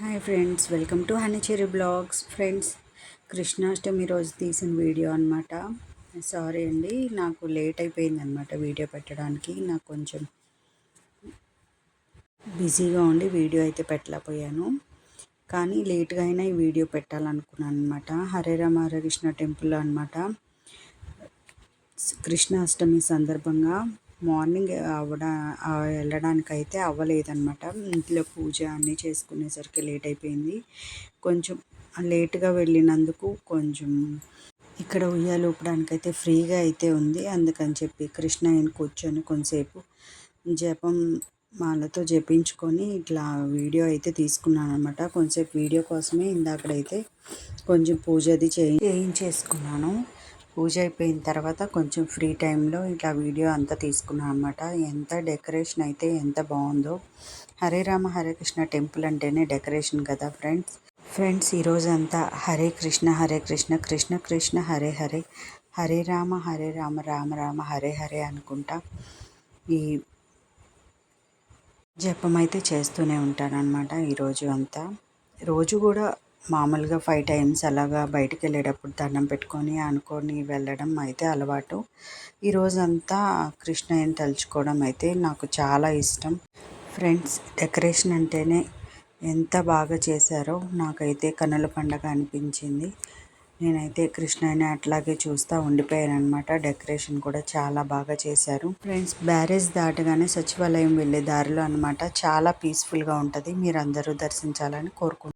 Hi friends welcome to హనీచెరి vlogs. Friends Krishnashtami రోజు తీసిన వీడియో అనమాట సారీ అండి నాకు లేట్ అయిపోయింది అనమాట వీడియో పెట్టడానికి. నాకు కొంచెం బిజీగా ఉండి వీడియో అయితే పెట్టలేకపోయాను. కానీ లేట్గా అయినా ఈ వీడియో పెట్టాలనుకున్నాను అనమాట హరే రామ హరే కృష్ణ టెంపుల్ అనమాట కృష్ణాష్టమి సందర్భంగా మార్నింగ్ అవ్వడా వెళ్ళడానికి అయితే అవ్వలేదన్నమాట. ఇంట్లో పూజ అన్నీ చేసుకునేసరికి లేట్ అయిపోయింది. కొంచెం లేట్గా వెళ్ళినందుకు కొంచెం ఇక్కడ ఉయ్యాలు ఊపడానికైతే అయితే ఫ్రీగా అయితే ఉంది. అందుకని చెప్పి కృష్ణ ఆయన కూర్చొని కొంతసేపు జపం మాలతో జపించుకొని ఇట్లా వీడియో అయితే తీసుకున్నాను అనమాట కొంచెంసేపు వీడియో కోసమే ఇందాకడైతే కొంచెం పూజ అది చేయించేసుకున్నాను. పూజ అయిపోయిన తర్వాత కొంచెం ఫ్రీ టైంలో ఇట్లా వీడియో అంతా తీసుకున్నాను అనమాట ఎంత డెకరేషన్ అయితే ఎంత బాగుందో. హరే రామ హరే కృష్ణ టెంపుల్ అంటేనే డెకరేషన్ కదా ఫ్రెండ్స్. ఫ్రెండ్స్ ఈరోజంతా హరే కృష్ణ హరే కృష్ణ కృష్ణ కృష్ణ హరే హరే హరే రామ హరే రామ రామ రామ హరే హరే అనుకుంటా ఈ జపం అయితే చేస్తూనే ఉంటానన్నమాట ఈరోజు అంతా. రోజు కూడా మామూలుగా ఫైవ్ టైమ్స్ అలాగా బయటికి వెళ్ళేటప్పుడు దండం పెట్టుకొని అనుకొని వెళ్ళడం అయితే అలవాటు. ఈరోజంతా కృష్ణయ్యని తలుచుకోవడం అయితే నాకు చాలా ఇష్టం. ఫ్రెండ్స్ డెకరేషన్ అంటేనే ఎంత బాగా చేశారో నాకైతే కనుల పండగ అనిపించింది. నేనైతే కృష్ణని అట్లాగే చూస్తూ ఉండిపోయాను అనమాట డెకరేషన్ కూడా చాలా బాగా చేశారు. ఫ్రెండ్స్ బ్యారేజ్ దాటగానే సచివాలయం వెళ్ళే దారిలో అనమాట చాలా పీస్ఫుల్గా ఉంటుంది. మీరు అందరూ దర్శించాలని కోరుకుంటున్నాను.